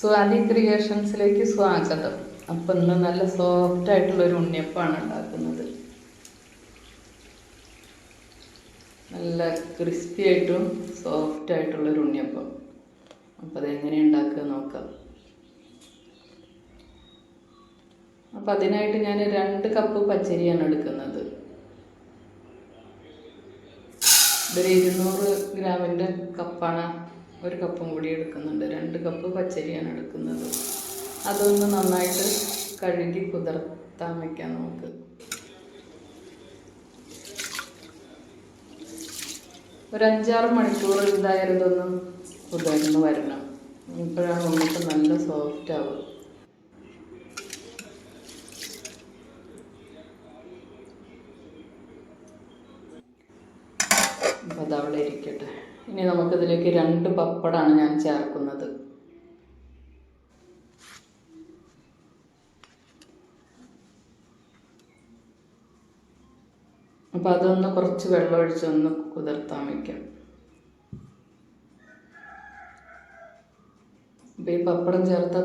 സ്വാതി ക്രിയേഷൻസിലേക്ക് സ്വാഗതം. അപ്പം ഇന്ന് നല്ല സോഫ്റ്റ് ആയിട്ടുള്ള ഒരു ഉണ്ണിയപ്പമാണ് ഉണ്ടാക്കുന്നത്. നല്ല ക്രിസ്പി ആയിട്ടും സോഫ്റ്റ് ആയിട്ടുള്ള ഒരു ഉണ്ണിയപ്പം. അപ്പം അതെങ്ങനെ ഉണ്ടാക്കുക നോക്കാം. അപ്പം അതിനായിട്ട് ഞാൻ രണ്ട് കപ്പ് പച്ചരിയാണ് എടുക്കുന്നത്. ഇതൊരു ഇരുന്നൂറ് ഗ്രാമിന്റെ കപ്പാണ് ഒരു കപ്പും കൂടി എടുക്കുന്നുണ്ട്. രണ്ട് കപ്പ് പച്ചരിയാണ് എടുക്കുന്നത്. അതൊന്ന് നന്നായിട്ട് കഴുകി കുതിർത്താൻ വയ്ക്കാം നമുക്ക്. ഒരു അഞ്ചാറ് മണിക്കൂർ എന്തായാലും ഇതൊന്ന് കുതിർന്ന് വരണം. ഇപ്പോഴാണ് നമുക്ക് നല്ല സോഫ്റ്റ് ആവുക. അപ്പോൾ അതവിടെ ഇരിക്കട്ടെ. ഇനി നമുക്കിതിലേക്ക് രണ്ട് പപ്പടാണ് ഞാൻ ചേർക്കുന്നത്. അപ്പോൾ അതൊന്ന് കുറച്ച് വെള്ളം ഒഴിച്ച് ഒന്ന് കുതിർത്താൻ വയ്ക്കാം. അപ്പോൾ ഈ പപ്പടം ചേർത്ത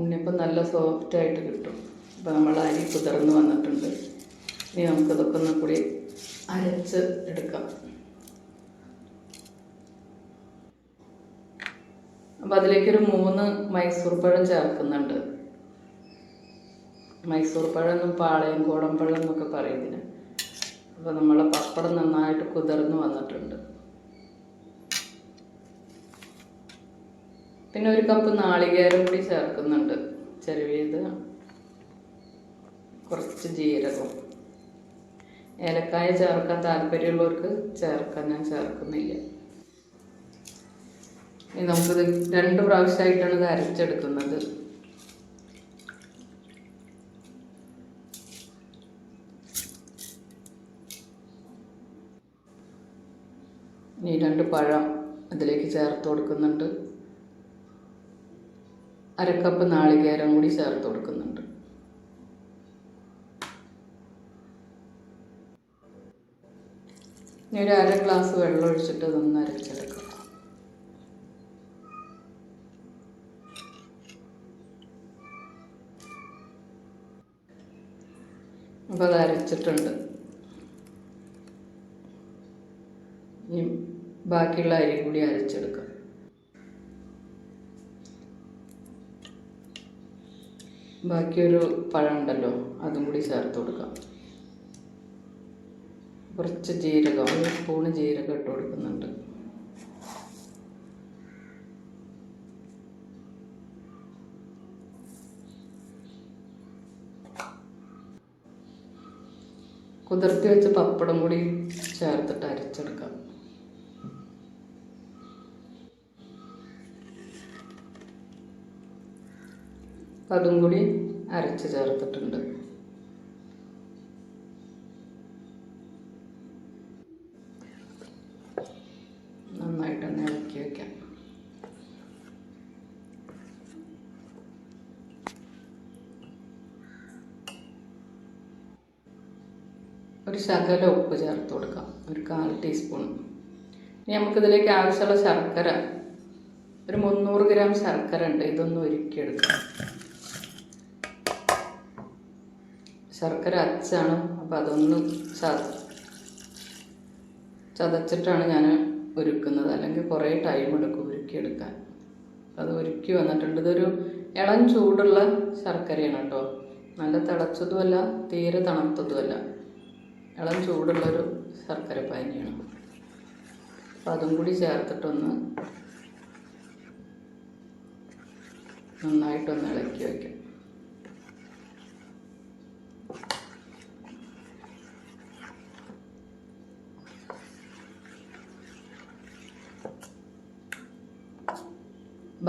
ഉണ്ണിയപ്പം നല്ല സോഫ്റ്റ് ആയിട്ട് കിട്ടും. അപ്പോൾ നമ്മൾ അരി കുതിർന്ന് വന്നിട്ടുണ്ട്. ഇനി നമുക്കിതൊക്കെ ഒന്ന് കൂടി അരച്ച് എടുക്കാം. അപ്പോൾ അതിലേക്കൊരു മൂന്ന് മൈസൂർ പഴം ചേർക്കുന്നുണ്ട്. മൈസൂർ പഴം എന്നും പാളയം കോടമ്പഴം എന്നൊക്കെ പറയും ഇതിന് അപ്പോൾ നമ്മളെ പപ്പടം നന്നായിട്ട് കുതിർന്ന് വന്നിട്ടുണ്ട്. പിന്നെ ഒരു കപ്പ് നാളികേരം കൂടി ചേർക്കുന്നുണ്ട്. ചെറുവീത് കുറച്ച് ജീരകം. ഏലക്കായ ചേർക്കാൻ താല്പര്യമുള്ളവർക്ക് ചേർക്കാൻ ഞാൻ ചേർക്കുന്നില്ല. ഇനി നമുക്കിത് രണ്ട് പ്രാവശ്യമായിട്ടാണ് ഇത് അരച്ചെടുക്കുന്നത്. ഇനി രണ്ട് പഴം അതിലേക്ക് ചേർത്ത് കൊടുക്കുന്നുണ്ട്. അരക്കപ്പ് നാളികേരം കൂടി ചേർത്ത് കൊടുക്കുന്നുണ്ട്. ഇനി ഒരു അര ഗ്ലാസ് വെള്ളം ഒഴിച്ചിട്ട് ഇതൊന്ന് അരച്ചെടുക്കാം. അപ്പോൾ അരച്ചിട്ടുണ്ട്. ഇനി ബാക്കിയുള്ള അരി കൂടി അരച്ചെടുക്കാം. ബാക്കിയൊരു പഴം ഉണ്ടല്ലോ അതും കൂടി ചേർത്ത് കൊടുക്കാം. കുറച്ച് ജീരകം ഒരു സ്പൂണ് ജീരകം ഇട്ട് കൊടുക്കുന്നുണ്ട്. കുതിർത്തി വെച്ച പപ്പടം കൂടി ചേർത്തിട്ട് അരച്ചെടുക്കാം. അതും കൂടി അരച്ച് ചേർത്തിട്ടുണ്ട് നന്നായിട്ടൊന്ന് ഇളക്കി വയ്ക്കാം ഒരു ശകല ഉപ്പ് ചേർത്ത് കൊടുക്കാം. ഒരു കാൽ ടീസ്പൂൺ. ഇനി നമുക്കിതിലേക്ക് ആവശ്യമുള്ള ശർക്കര. ഒരു മുന്നൂറ് ഗ്രാം ശർക്കര ഉണ്ട്. ഇതൊന്ന് ഒരുക്കിയെടുക്കാം ശർക്കര അച്ചാണ്. അപ്പോൾ അതൊന്ന് ചതച്ചിട്ടാണ് ഞാൻ ഒരുക്കുന്നത് അല്ലെങ്കിൽ കുറേ ടൈം എടുക്കും ഉരുക്കിയെടുക്കാൻ. അത് ഒരുക്കി വന്നിട്ടുണ്ട്. ഇതൊരു ഇളം ചൂടുള്ള ശർക്കരയാണ് കേട്ടോ. നല്ല തിളച്ചതുമല്ല തീരെ തണുത്തതുമല്ല. ഇളം ചൂടുള്ളൊരു ശർക്കര പാനിയാണ്. അപ്പം അതും കൂടി ചേർത്തിട്ടൊന്ന് നന്നായിട്ടൊന്ന് ഇളക്കി വയ്ക്കാം.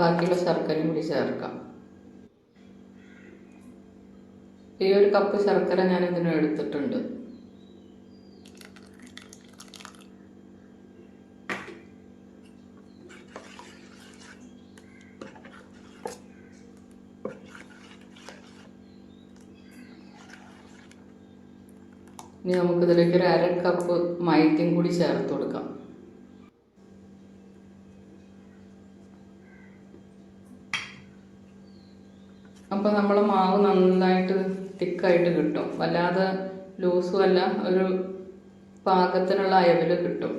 ബാക്കിയുള്ള ശർക്കരയും കൂടി ചേർക്കാം. ഈ ഒരു കപ്പ് ശർക്കര ഞാൻ ഇതിന് എടുത്തിട്ടുണ്ട്. ഇനി നമുക്ക് ഇതിലേക്ക് ഒരു അര കപ്പ് മൈദയും കൂടി ചേർത്ത് കൊടുക്കാം. അപ്പോൾ നമ്മൾ മാവ് നന്നായിട്ട് തിക്കായിട്ട് കിട്ടും. വല്ലാതെ ലൂസും അല്ല ഒരു പാകത്തിനുള്ള അയവിൽ കിട്ടും.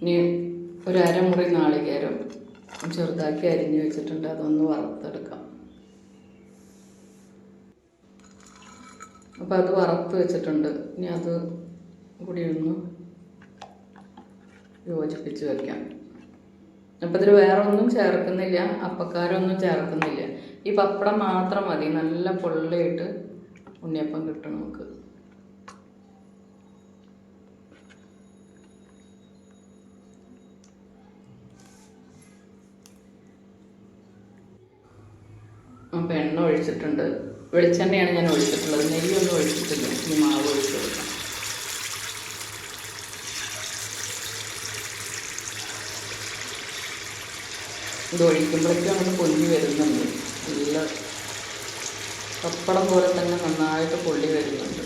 ഇനി ഒരു അരമുറി നാളികേരം ചെറുതാക്കി അരിഞ്ഞു വെച്ചിട്ടുണ്ട്. അതൊന്ന് വറുത്തെടുക്കാം. അപ്പോൾ അത് വറുത്ത് വെച്ചിട്ടുണ്ട്. ഇനി അത് കൂടി ഒന്ന് യോജിപ്പിച്ച് വെക്കാം. അപ്പം ഇതിൽ വേറെ ഒന്നും ചേർക്കുന്നില്ല. അപ്പക്കാരൊന്നും ചേർക്കുന്നില്ല. ഈ പപ്പടം മാത്രം മതി. നല്ല പൊള്ളയിട്ട് ഉണ്ണിയപ്പം കിട്ടും നമുക്ക് അപ്പം എണ്ണ ഒഴിച്ചിട്ടുണ്ട്. വെളിച്ചെണ്ണയാണ് ഞാൻ ഒഴിച്ചിട്ടുള്ളത്. നെയ്യൊന്നും ഒഴിച്ചിട്ടില്ല. ഇനി മാവ് ഒഴിച്ച് കൊടുക്കാം. ഇത് ഒഴിക്കുമ്പോഴേക്കും അങ്ങോട്ട് പൊല്ലി വരുന്നുണ്ട്. നല്ല പപ്പടം പോലെ തന്നെ നന്നായിട്ട് പൊള്ളി വരുന്നുണ്ട്.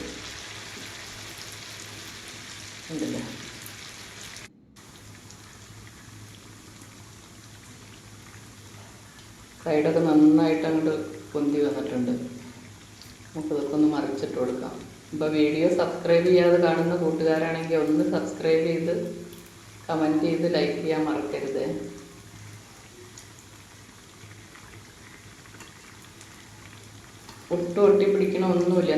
സൈഡൊക്കെ നന്നായിട്ട് അങ്ങോട്ട് പൊന്തി വന്നിട്ടുണ്ട് നമുക്ക് ഇതൊക്കെ ഒന്ന് മറിച്ചിട്ട് കൊടുക്കാം. ഇപ്പോൾ വീഡിയോ സബ്സ്ക്രൈബ് ചെയ്യാതെ കാണുന്ന കൂട്ടുകാരാണെങ്കിൽ ഒന്ന് സബ്സ്ക്രൈബ് ചെയ്ത് കമന്റ് ചെയ്ത് ലൈക്ക് ചെയ്യാൻ മറക്കരുത്. ഒട്ടും ഒട്ടി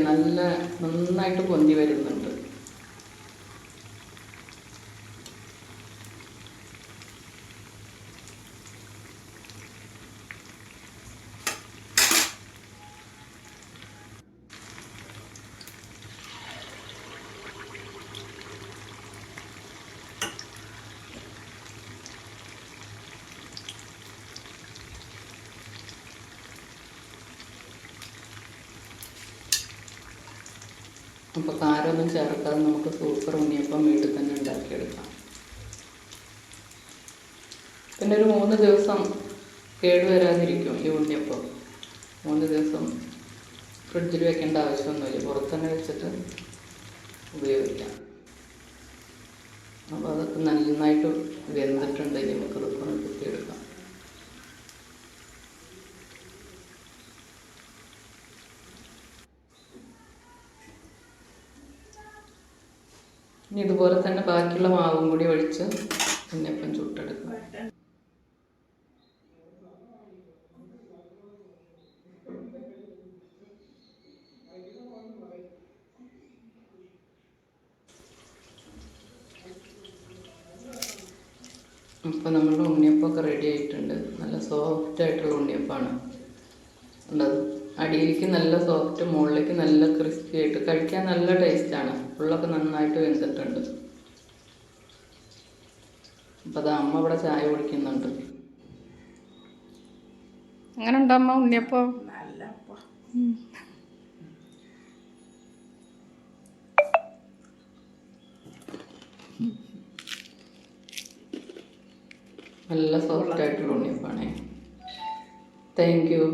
നല്ല നന്നായിട്ട് പൊന്തി വരുന്നുണ്ട്. അപ്പോൾ കാരമൊന്നും ചേർക്കാതെ നമുക്ക് സൂപ്പർ ഉണ്ണിയപ്പം വീട്ടിൽ തന്നെ ഉണ്ടാക്കിയെടുക്കാം. പിന്നെ ഒരു മൂന്ന് ദിവസം കേടുവരാതിരിക്കും ഈ ഉണ്ണിയപ്പം. മൂന്ന് ദിവസം ഫ്രിഡ്ജിൽ വെക്കേണ്ട ആവശ്യമൊന്നുമില്ല. പുറത്ത് തന്നെ വെച്ചിട്ട് ഉപയോഗിക്കാം. അപ്പോൾ അതൊക്കെ നന്നായിട്ട് വെന്തിട്ടുണ്ടെങ്കിൽ നമുക്ക് ഇതൊക്കെ ഒന്ന് കുത്തിയെടുക്കാം. ഇനി ഇതുപോലെ തന്നെ ബാക്കിയുള്ള മാവും കൂടി ഒഴിച്ച് ഉണ്ണിയപ്പം ചുട്ടെടുക്കും. അപ്പോൾ നമ്മളുടെ ഉണ്ണിയപ്പമൊക്കെ റെഡി ആയിട്ടുണ്ട്. നല്ല സോഫ്റ്റ് ആയിട്ടുള്ള ഉണ്ണിയപ്പമാണ്. ഉള്ളത് അടിയിലേക്ക് നല്ല സോഫ്റ്റ് മുകളിലേക്ക് നല്ല ക്രിസ്പി ആയിട്ട് കഴിക്കാൻ നല്ല ടേസ്റ്റാണ് ഉള്ളൊക്കെ നന്നായിട്ട് വെന്തിട്ടുണ്ട്. അപ്പൊ അത് അമ്മ ഇവിടെ ചായ കുടിക്കുന്നുണ്ട്. അങ്ങനെ ഉണ്ടമ്മ ഉണ്ണിയപ്പോ? നല്ല സോഫ്റ്റ് ആയിട്ടുള്ള ഉണ്ണിയപ്പാണേ. Thank you